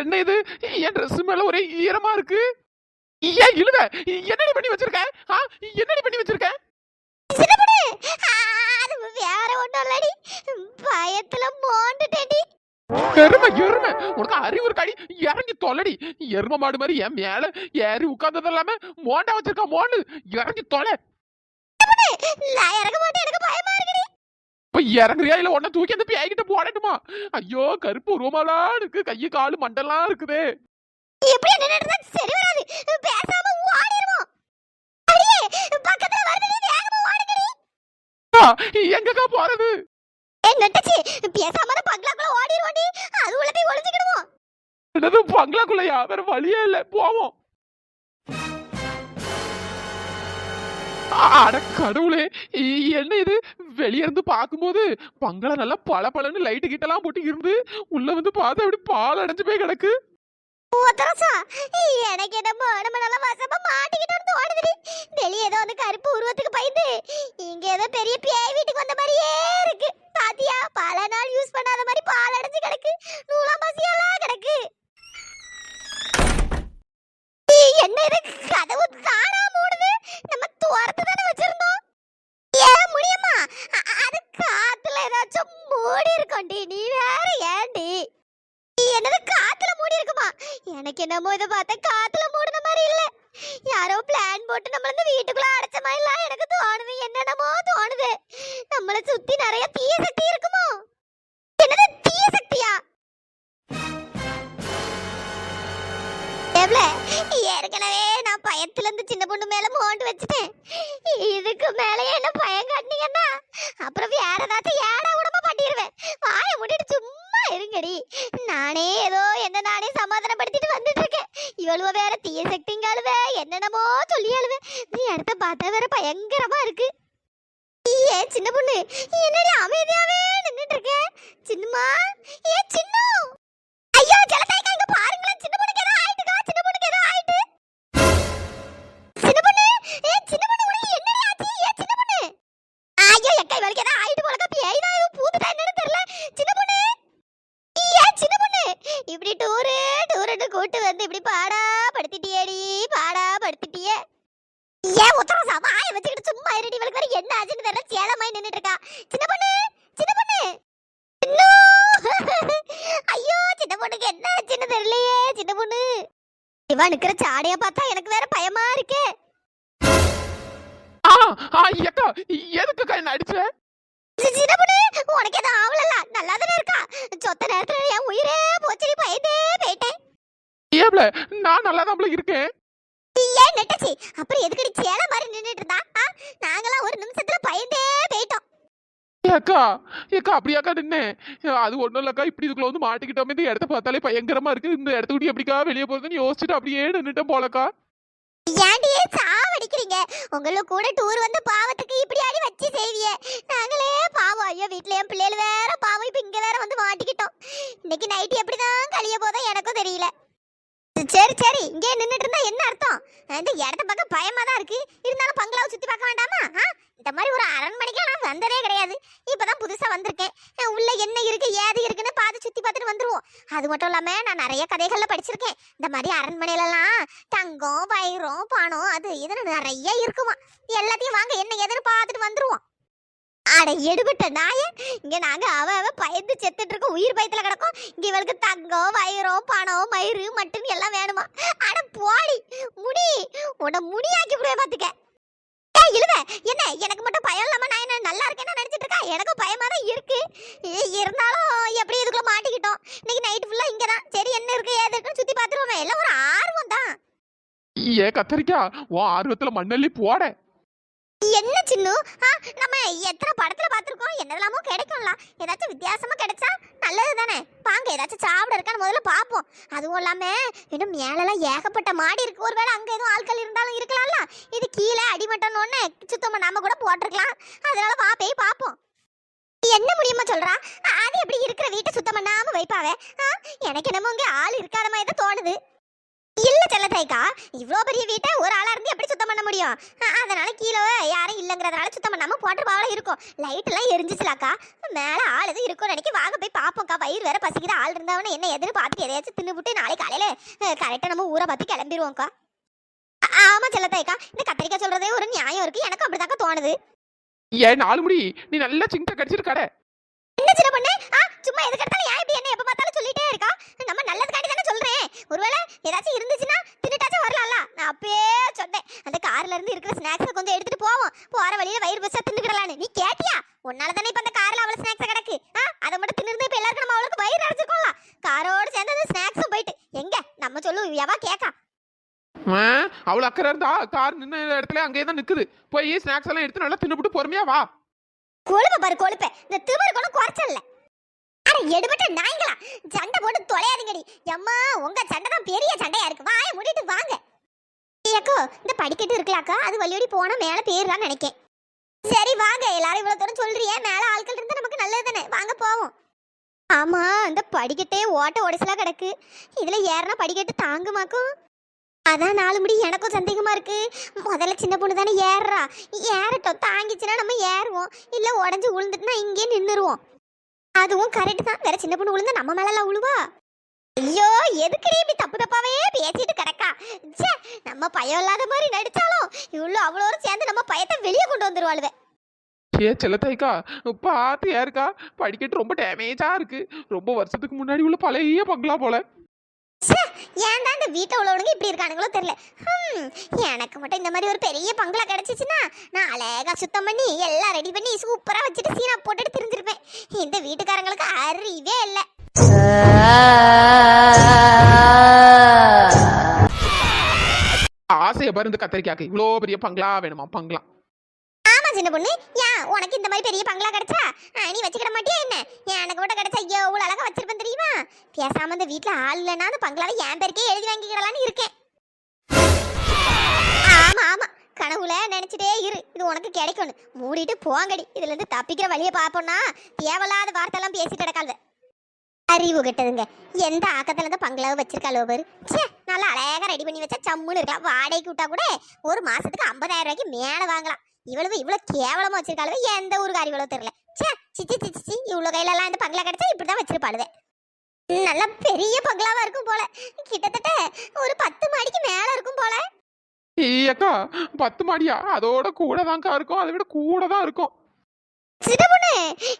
என்ன இது? என் Dress மேல ஒரே ஈரமா இருக்கு. ஏன் இழுத என்னடி பண்ணி வச்சிருக்க? ஆ, என்னடி பண்ணி வச்சிருக்க? சின்னப்படு அது வேற ஒண்ணும் இல்லடி. பயத்துல மோண்டுட்டேன்டி எருமை எருமை உனக்கு அறிவு இருக்காடி. இறங்கி தொலைடி. எருமை மாடு மாதிரி என் மேல ஏறி உட்கார்ந்தது இல்லாம மோண்டா வச்சிருக்க மோண்டு. இறங்கி தொலை. நான் இறங்க மாட்டேன் எனக்கு பயமா இருக்குடி. இறங்குறியா இல்ல உன்னை தூக்கி அந்த பேய்கிட்ட போடட்டுமா? ஐயோ கருப்பு உருவமாலாம் இருக்கு. கையு காலு மண்டெல்லாம் இருக்குதே. இப்படி நின்னுட்டு சரி வராது. பேசாம ஓடிடுவோம் அடியே பக்கத்துல வருதுடி வேகமா ஓடுங்கடி. எங்கக்கா போறது? ஏய் நெட்டச்சி பேசாம பங்களாக்குள்ள ஓடிடுவோண்டி அது உள்ள போய் ஒளிஞ்சுக்கிடுவோம். என்னது பங்களாக்குள்ளயா? வேற வழியே இல்லை. போவோம். அட கடவுளே என்ன இது? வெளியே இருந்து பார்க்கும்போது பங்களா நல்லா பல பலன்னு லைட்டு கிட்டலாம் போட்டு இருந்து உள்ள வந்து பார்த்தா அப்படி பால் அடைஞ்சு போய் கிடக்கு. ஒத்தரசா எனக்கு என்ன நம்ம நல்லா வசமா மாட்டிக்கிட்டு ஓடுதுடி. வெளியே ஏதோ வந்து கருப்பு உருவத்துக்கு பயந்து இங்க ஏதோ பெரிய பேய் வீட்டுக்கு வந்த மாதிரியே இருக்கு. பாத்தியா பல நாள் யூஸ் பண்ணாத மாதிரி பால் அடைஞ்சு கிடக்கு. நூலா மசியெல்லாம் கிடக்கு. என்ன இது? கதவு தானா மூடுது? நம்ம துரத்து தானே வச்சிருந்தோம். ஏன் முடியுமா அது காத்துல ஏதாச்சும் மூடி இருக்கோண்டி நீ வேற ஏண்டி என்னது காத்துல மூடி இருக்குமா எனக்கு என்னமோ இதை பார்த்தா காத்துல மூடின மாதிரி இல்ல. யாரோ பிளான் போட்டு நம்மள இந்த வீட்டுக்குள்ள அடைச்ச மாதிரிலாம் எனக்கு தோணுது. என்னென்னமோ தோணுது. சுத்தி நிறைய தீய சக்தி பயத்துல இருந்து சின்ன பொண்ணு மேல மோண்டு வச்சுட்டேன். இதுக்கு மேல என்ன பயம் காட்டினீங்கன்னா அப்புறம் வேற ஏதாச்சும் ஏடா உடம்ப பண்ணிடுவேன் வாய முடிட்டு சும்மா இருங்கடி. நானே ஏதோ என்ன நானே சமாதானப்படுத்திட்டு வந்துட்டு இருக்கேன் இவளுவ வேற தீய சக்திங்க அழுவே என்னென்னமோ சொல்லி அழுவ. நீ இடத்த பார்த்தா வேற பயங்கரமா இருக்கு. ஏ சின்ன பொண்ணு என்னடி அமைதியாவே நின்னுட்டு இருக்க சின்னமா? ஏ சின்னு! ஐயோ ஜலதாய்க்கா இங்க பாருங்களேன் சின்ன பொண்ணுக்கு கூட்டு வந்து இப்படி பாடா படுத்திட்டியேடி பாடா படுத்திட்டியே ஏன் உத்தரம் சமாய வச்சுக்கிட்டு சும்மா இருடி இவளுக்கு வேற என்ன ஆச்சுன்னு தெரியல சேலமாய் நின்னுட்டு இருக்கா சின்ன பொண்ணு சின்ன பொண்ணு. ஐயோ சின்ன பொண்ணுக்கு என்ன ஆச்சுன்னு தெரியலையே சின்ன பொண்ணு. இவன் நிக்கிற சாடைய பார்த்தா எனக்கு வேற பயமா இருக்கே. ஏக்கா எதுக்குக்கா என்ன அடிச்ச? சின்ன பொண்ணு உனக்கு எதுவும் ஆவலல்ல? நல்லா தானே இருக்கா? சொத்த நேரத்துல என் உயிரே போச்சுடி பயந்தே. ஏப்ல நான் நல்லா தான் இருக்கேன். ஏன் நெட்டச்சி. அப்புறம் எதுக்கடி சேல மாதிரி நின்னுட்டு இருந்தா? நாங்களாம் ஒரு நிமிஷத்துல பயந்தே போயிட்டோம். ஏக்கா ஏக்கா அப்படியாக்கா நின்னேன் அது ஒண்ணும் இல்லக்கா இப்படி இதுக்குள்ள வந்து மாட்டிக்கிட்டோமே இந்த இடத்த பார்த்தாலே பயங்கரமா இருக்கு. இந்த இடத்த விட்டு எப்படிக்கா வெளியே போறதுன்னு யோசிச்சுட்டு அப்படியே நின்னுட்டேன் போலக்கா. ஏன்டியே சாவடிக்கிறீங்க? உங்களுக்கு கூட டூர் வந்து பாவத்துக்கு இப்படி அடி வச்சு செய்விய. நாங்களே பாவம். ஐயோ வீட்ல என் பிள்ளைகள் வேற பாவம். இப்ப இங்க வேற வந்து மாட்டிக்கிட்டோம். இன்னைக்கு நைட்டு எப்படிதான் கழிய போதோ எனக்கும் தெரியல. சரி சரி இங்கே நின்றுட்டு இருந்தா என்ன அர்த்தம்? இந்த இடத்த பார்க்க பயமா தான் இருக்கு. இருந்தாலும் பங்களாவை சுத்தி பார்க்க வேண்டாமா? ஆ? இந்த மாதிரி ஒரு அரண்மனைக்கு நான் வந்ததே கிடையாது. இப்பதான் புதுசா வந்திருக்கேன். உள்ள என்ன இருக்கு ஏது இருக்குன்னு பார்த்து சுத்தி பார்த்துட்டு வந்துருவோம். அது மட்டும் இல்லாம நான் நிறைய கதைகள்ல படிச்சிருக்கேன். இந்த மாதிரி அரண்மனையிலலாம் தங்கம் வைரம் பணம் அது இதுன்னு நிறைய இருக்குமா? எல்லாத்தையும் வாங்க என்ன எதுன்னு பார்த்துட்டு வந்துருவோம். அட எடுபட்ட நாய இங்க நாங்க அவ அவ பயந்து செத்துட்டு இருக்கோம். உயிர் பயத்துல கிடக்கும். இங்க இவளுக்கு தங்கம் வைரம் பணம் மயிறு மட்டும் எல்லாம் வேணுமா? அட போடி முடி உன்னை முடியாக்கி விடுவே பாத்துக்க. ஏய் இழுவ என்ன எனக்கு மட்டும் பயம் இல்லாம நான் என்ன நல்லா இருக்கேன்னு நினைச்சிட்டு இருக்கா? எனக்கும் பயமா தான் இருக்கு. இருந்தாலும் எப்படி இதுக்குள்ள மாட்டிக்கிட்டோம்? இன்னைக்கு நைட் ஃபுல்லா இங்க தான் சரி என்ன இருக்கு ஏது இருக்குன்னு சுத்தி பார்த்துருவோமே எல்லாம் ஒரு ஆர்வம் தான். ஏ கத்தரிக்கா உன் ஆர்வத்துல மண்ணள்ளி போட. என்ன சின்னு? நம்ம எத்தனை படத்துல பார்த்திருக்கோம் என்னதெல்லாமோ கிடைக்கும்ல. ஏதாச்சும் வித்தியாசமா கிடைச்சா நல்லது தானே வாங்க ஏதாச்சும் சாப்பிட இருக்கான்னு முதல்ல பார்ப்போம். அதுவும் இல்லாம இன்னும் மேலெல்லாம் ஏகப்பட்ட மாடி இருக்கு. ஒருவேளை அங்க எதுவும் ஆட்கள் இருந்தாலும் இருக்கலாம்ல. இது கீழே அடிமட்டம் சுத்தமாக சுத்தம் பண்ணாம கூட போட்டிருக்கலாம். அதனால வா போய் பார்ப்போம். என்ன முடியுமா சொல்றா? அது எப்படி இருக்கிற வீட்டை சுத்தம் பண்ணாம வைப்பாவே? எனக்கு என்னமோ இங்கே ஆள் இருக்காத மாதிரி தான் தோணுது. இல்ல செல்லத்தாய்க்கா இவ்ளோ பெரிய வீட்டை ஒரு ஆளா இருந்து எப்படி சுத்தம் பண்ண முடியும்? அதனால கீழே யாரும் இல்லைங்கிறதுனால சுத்தம் பண்ணாம போட்டுருப்பாவளா இருக்கும். லைட் எல்லாம் எரிஞ்சிச்சுலாக்கா. மேல ஆள் எதுவும் இருக்கும் நினைக்க வாங்க போய் பாப்போம்க்கா. வயிறு வேற பசிக்குது. ஆள் இருந்தவன என்ன எதிர்பார்த்து பார்த்துட்டு எதையாச்சும் தின்னுபுட்டு நாளை காலையில கரெக்டா நம்ம ஊரை பார்த்து கிளம்பிடுவோம்க்கா ஆமா செல்லத்தாய்க்கா இந்த கத்திரிக்காய் சொல்றதே ஒரு நியாயம் இருக்கு. எனக்கு அப்படிதாக்கா தோணுது. ஏன் நாலு முடி. நீ நல்லா சிங்கத்தை கடிச்சிட்டு கடை. என்ன சின்ன பொண்ணு? சும்மா எதுக்கு எடுத்தாலும் ஏன் இப்படி என்ன எப்ப பார்த்தாலும் சொல்லிட்டே இருக்கா? நம்ம நல்லதுக்காண்டி தானே ஒருவேளை ஏதாச்சும் இருந்துச்சுன்னா தின்னுட்டாச்சும் வரலாம்ல. நான் அப்பயே சொன்னேன். அந்த கார்ல இருந்து இருக்கிற ஸ்நாக்ஸ் கொஞ்சம் எடுத்துட்டு போவோம். போற வழியில வயிறு பச்சா தின்னுக்கிடலான்னு நீ கேட்டியா? உன்னால தானே இப்ப அந்த கார்ல அவ்வளவு ஸ்நாக்ஸ் கிடக்கு. ஆ? அதை மட்டும் தின்னு இப்ப எல்லாருக்கும் நம்ம அவளுக்கு வயிறு அடைச்சிருக்கோம்ல காரோட சேர்ந்து அந்த ஸ்நாக்ஸும் போயிட்டு. எங்க? நம்ம சொல்லு எவா கேக்கா? ஆ, அவ்வளவு அக்கறை இருந்தா கார் நின்ன இடத்துல அங்கேயே தான் நிக்குது. போய் ஸ்நாக்ஸ் எல்லாம் எடுத்து நல்லா தின்னுபிட்டு பொறுமையா வா. கொழுப்ப பாரு கொழுப்ப. இந்த திமிருக்கு ஒன்றும் குறைச்சல்ல. அட எடுபட்ட நாய்களா. சண்டை போட்டு தொலையாதீங்கடி. எம்மா உங்க சண்டை தான் பெரிய சண்டையா இருக்கு. வாய முடிட்டு வாங்க. ஏக்கோ இந்த படிக்கட்டு இருக்கலாக்கா அது வழியோடி போனா மேல பேர்லாம் நினைக்கேன். சரி வாங்க. எல்லாரும் இவ்வளவு தூரம் சொல்றியே. மேல ஆட்கள் இருந்தா நமக்கு நல்லது தானே. வாங்க போவோம். ஆமா இந்த படிக்கட்டே ஓட்ட உடைசலா கிடக்கு. இதுல ஏறனா படிக்கட்டு தாங்குமாக்கும்? அதான் நாலு முடி எனக்கும் சந்தேகமா இருக்கு. முதல்ல சின்ன பொண்ணு தானே ஏறுறா. ஏறட்டும். தாங்கிச்சுன்னா நம்ம ஏறுவோம். இல்ல உடஞ்சு விழுந்துட்டுனா இங்கே நின்றுருவோம் அதுவும் கரெக்ட் தான். வேற சின்ன பொண்ணு விழுந்தா நம்ம மேலலாம் உழுவா? ஐயோ எதுக்குடி இப்படி தப்பு தப்பாவே பேசிட்டு கிடக்கா? ச்சே நம்ம பயம் இல்லாத மாதிரி நடிச்சாலும் இவ்வளோ அவ்வளோ சேர்ந்து நம்ம பயத்தை வெளியே கொண்டு வந்துருவாளுவே. ஏ செல்லத்தாய்க்கா பார்த்து யாருக்கா படிக்கட்டு ரொம்ப டேமேஜாக இருக்கு. ரொம்ப வருஷத்துக்கு முன்னாடி உள்ள பழைய பங்களா போல. ஏன் தான் இந்த வீட்டை உள்ளவனுங்க இப்படி இருக்கானுங்களோ தெரியல. ஹம், எனக்கு மட்டும் இந்த மாதிரி ஒரு பெரிய பங்களா கிடச்சிச்சின்னா நான் அழகாக சுத்தம் பண்ணி எல்லாம் ரெடி பண்ணி சூப்பரா வச்சுட்டு சீனா போட்டுட்டு திரிஞ்சிருப்பேன். இந்த வீட்டுக்காரங்களுக்கு அறிவே இல்லை. ஆசையை பாரு இந்த கத்திரிக்காக்கு. இவ்வளோ பெரிய பங்களா வேணுமா? பங்களா. சின்ன பொண்ணு? ஏன் உனக்கு இந்த மாதிரி பெரிய பங்களா கிடைச்சா? நீ வச்சுக்கிட மாட்டியா என்ன? எனக்கு கூட கிடைச்சா எவ்வளவு அழகா வச்சிருப்பேன் தெரியுமா? பேசாம இந்த வீட்டில் ஆள் இல்லைன்னா அந்த பங்களாவை என் பேருக்கே எழுதி வாங்கிக்கிறலான்னு இருக்கேன். ஆமா ஆமா. கனவுல நினைச்சிட்டே இரு. இது உனக்கு கிடைக்கணும் மூடிட்டு போங்கடி. இதுல இருந்து தப்பிக்கிற வழியை பார்ப்போம்னா தேவையில்லாத வார்த்தையெல்லாம் பேசிட்டு கிடக்காத. அறிவு கெட்டதுங்க. எந்த ஆக்கத்துல இருந்து பங்களாவை வச்சிருக்காளோ பாரு. ச்சே நல்லா அழகா ரெடி பண்ணி வச்சா சம்முன்னு இருக்கலாம். வாடகைக்கு விட்டா கூட ஒரு மாசத்துக்கு ஐம்பதாயிரம் ரூபாய்க்கு மேல வாங்கலாம். இவ்வளவு இவ்வளவு கேவலமா வச்சிருக்காளுவே? எந்த ஊருக்கு அறிவளோ தெரியல. ச்சே சிச்சி சிச்சி சி இவ்வளவு கையில எல்லாம் இந்த பங்களா கிடைச்சா இப்படிதான் வச்சிருப்பாளுவே. நல்ல பெரிய பங்களாவா இருக்கும் போல. கிட்டத்தட்ட ஒரு பத்து மாடிக்கு மேல இருக்கும் போல. ஏய் அக்கா பத்து மாடியா? அதோட கூட தான்க்கா இருக்கும். அதை விட கூட தான் இருக்கும் பொண்ணு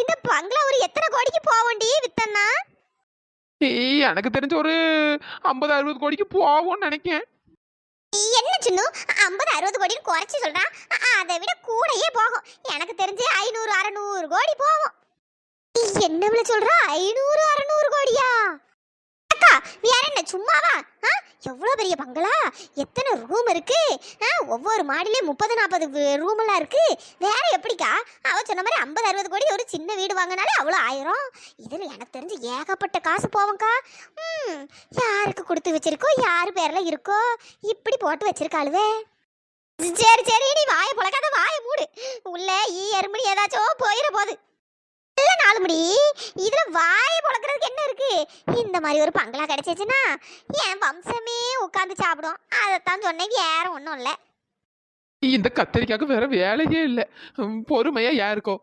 இந்த பங்களா ஒரு எத்தனை கோடிக்கு போவோண்டி வித்தன்னா? ஏய் எனக்கு தெரிஞ்ச ஒரு ஐம்பது அறுபது கோடிக்கு போவோம்னு நினைக்கேன். என்ன சின்ன? ஐம்பது அறுபது கோடின்னு குறைச்சி சொல்றான் அதை விட கூடயே போகும். எனக்கு தெரிஞ்சு ஐநூறு அறநூறு கோடி போகும். என்ன விலை சொல்ற? ஐநூறு அறநூறு கோடியா? அக்கா வேற என்ன சும்மாவா? ஆ? எவ்வளோ பெரிய பங்களா? எத்தனை ரூம் இருக்கு? ஆ? ஒவ்வொரு மாடிலே முப்பது நாற்பது ரூம் எல்லாம் இருக்கு. வேற எப்படிக்கா? அவ சொன்ன மாதிரி ஐம்பது அறுபது கோடி ஒரு சின்ன வீடு வாங்கினாலே அவ்வளோ ஆயிரும். இதில் எனக்கு தெரிஞ்சு ஏகப்பட்ட காசு போவோம்க்கா ம். யாருக்கு கொடுத்து வச்சிருக்கோ? யார் பேரில் இருக்கோ? இப்படி போட்டு வச்சிருக்காளுவே. சரி சரி நீ வாயை புழக்காத வாயை மூடு. உள்ள ஈ எறும்படி ஏதாச்சும் போயிட போகுது. இல்ல நாலு முடி. இதுல வாயை புழக்கிறதுக்கு என்ன இருக்கு? இந்த மாதிரி ஒரு பங்களா கிடைச்சிச்சுன்னா என் வம்சமே உட்காந்து சாப்பிடும். அதைத்தான் சொன்னேன் வேற ஒன்றும் இல்லை. இந்த கத்திரிக்காக்கு வேற வேலையே இல்லை. பொறுமையா யாருக்கோ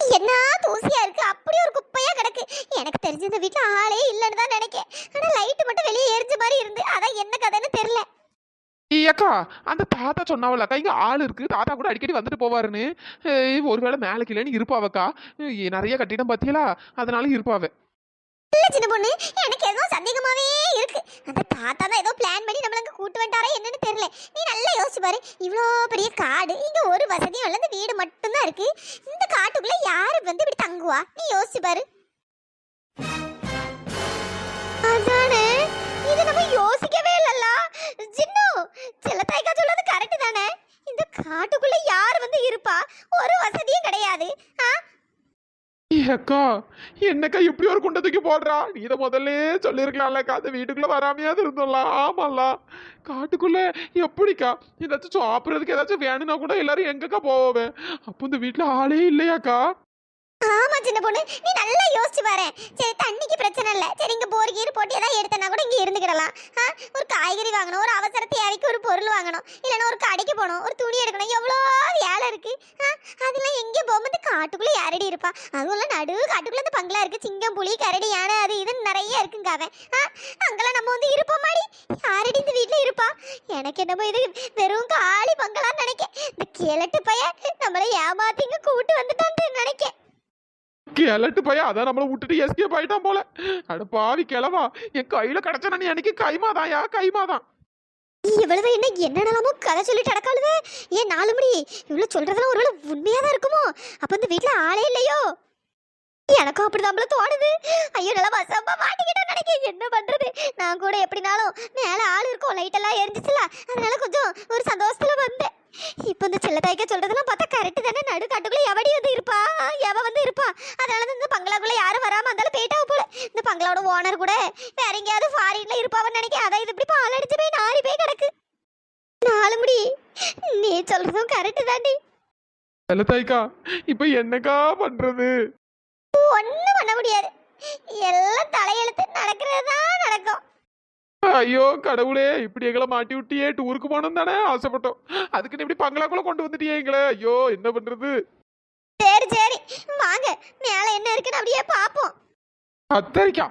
என்ன தூசியா இருக்கு? அப்படி ஒரு குப்பையா கிடக்கு. எனக்கு தெரிஞ்ச இந்த வீட்ல ஆளே இல்லைன்னு தான் நினைக்கேன். ஆனா லைட் மட்டும் வெளியே எரிஞ்ச மாதிரி இருந்து. அதான் என்ன கதைன்னு தெரியல. ஐயக்கா அந்த தாத்தா சொன்னாவலக்கா இங்கே ஆள் இருக்குது தாத்தா கூட அடிக்கடி வந்துட்டு போவாருன்னு. ஒருவேளை மேலே கீழேன்னு இருப்பாவக்கா. நிறைய கட்டிடம் பார்த்தீங்களா அதனால இருப்பாவ. இல்ல சின்ன பொண்ணு எனக்கு ஏதோ சந்தேகமாவே இருக்கு. அந்த தாத்தா தான் ஏதோ பிளான் பண்ணி நம்மள அங்க கூட்டு வந்தாரா என்னன்னு தெரியல. நீ நல்லா யோசிச்சு பாரு. இவ்வளோ பெரிய காடு இங்க ஒரு வசதியும் இல்ல இந்த வீடு மட்டும்தான் இருக்கு. இந்த காட்டுக்குள்ள யாரு வந்து இப்படி தங்குவா? நீ யோசிச்சு பாரு. ஜின்னு இல்லல்ல செல்லத்தாய்க்கா சொல்றது கரெக்ட் தானே? இந்த காட்டுக்குள்ள யார் வந்து இருப்பா? ஒரு வசதியும் கிடையாது. ஆ? அக்கா என்னக்கா இப்படி ஒரு குண்டை தூக்கி போடுறா? நீ இதை முதல்ல சொல்லியிருக்கலாம்லக்கா அந்த வீட்டுக்குள்ள வராமையாவது இருந்தோம்லாம் ஆமாம்ல. காட்டுக்குள்ள எப்படிக்கா? ஏதாச்சும் சாப்பிட்றதுக்கு ஏதாச்சும் வேணும்னா கூட எல்லாரும் எங்கக்கா போவேன் அப்போ இந்த வீட்டில் ஆளே இல்லையாக்கா? ஆமா சின்ன பொண்ணு. நீ நல்லா யோசிச்சு பாரு. சரி தண்ணிக்கு பிரச்சனை இல்லை. சரி இங்க போர் கீர் போட்டு ஏதாவது எடுத்தனா கூட இங்க இருந்துக்கிடலாம். ஆ, ஒரு காய்கறி வாங்கணும் ஒரு அவசர தேவைக்கு ஒரு பொருள் வாங்கணும் இல்லைன்னா ஒரு கடைக்கு போகணும் ஒரு துணி எடுக்கணும். எவ்வளோ வேலை இருக்கு. ஆ, அதெல்லாம் எங்கே போகும்போது காட்டுக்குள்ளே யாரடி இருப்பா? அதுவும் இல்ல நடு காட்டுக்குள்ளே இந்த பங்களா இருக்கு. சிங்கம் புலி கரடி யானை அது இதுன்னு நிறைய இருக்குங்க அவன். அங்கெல்லாம் நம்ம வந்து இருப்போம் மாடி யாரடி இந்த வீட்டில் இருப்பா? எனக்கு என்னமோ இது வெறும் காலி பங்களான்னு நினைக்க இந்த கிழட்டு பையன் நம்மளை ஏமாத்திங்க கூட்டு வந்துட்டான்னு நினைக்க கிளட்டு பையன். அதான் நம்மளை விட்டுட்டு எஸ்கேப் ஆயிட்டான் போல. அட பாவி கிளவா என் கையில கிடைச்சா நீ எனக்கு கைமாதான். யா கைமாதான் இவ்வளவு என்ன என்னென்னலாமோ கதை சொல்லிட்டு அடக்காளுவே ஏன் நாலு மணி? இவ்வளவு சொல்றதெல்லாம் ஒருவேளை உண்மையா தான் இருக்குமோ? அப்ப இந்த வீட்ல ஆளே இல்லையோ? எனக்கும் அப்படிதான் தோணுது. ஐயோ நல்லா வசம்ப மாட்டிக்கிட்டோம் நினைக்க. என்ன பண்றது? நான் கூட எப்படினாலும் மேல ஆள் இருக்கும். லைட் எல்லாம் எரிஞ்சிச்சுல. அதனால கொஞ்சம் ஒரு சந்தோஷத்துல வந்தேன். இப்போ இந்த செல்ல தாய்க்க சொல்றதெல்லாம் பார்த்தா கரெக்ட் தானே. நடு காட்டுக்குள்ள எவடி வந்து இருப்பா? எவ வந்து இருப்பா? அதனால தான் இந்த பங்களாக்குள்ள யாரும் வராம இருந்தாலும் போயிட்டாவ போல. இந்த பங்களாவோட ஓனர் கூட வேற எங்கேயாவது ஃபாரின்ல இருப்பாவன்னு நினைக்க அதான் இது இப்படி பால் அடிச்சு போய் நாரி போய் கிடக்கு. நாலு முடி நீ சொல்றதும் கரெக்ட் தாண்டி. செல்லத்தாய்க்கா இப்ப என்னக்கா பண்றது? ஒண்ணும் பண்ண முடியாது. எல்லாம் தலையெழுத்து நடக்கிறது தான் நடக்கும். ஐயோ கடவுளே இப்படி எங்களை மாட்டி விட்டியே டூருக்கு போகணும் தானே ஆசைப்பட்டோம். அதுக்கு நீ இப்படி பங்களாக்குள்ள கொண்டு வந்துட்டியே எங்களை. ஐயோ என்ன பண்றது? சரி சரி. வாங்க மேல என்ன இருக்குன்னு அப்படியே பாப்போம் அத்தரிக்கா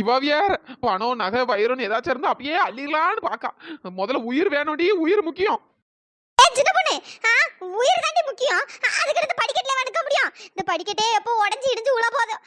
இவ வேற. பணம் நகை வயிறுன்னு ஏதாச்சும் இருந்தா அப்படியே அள்ளிடலான்னு பாக்கா முதல்ல உயிர் வேணும்டி உயிர் முக்கியம். உயிர் தாண்டி முக்கியம். அதுக்கு இந்த படிக்கட்டுல முடியும் இந்த படிக்கட்டே எப்போ உடஞ்சி இடிஞ்சு உள்ள போதும்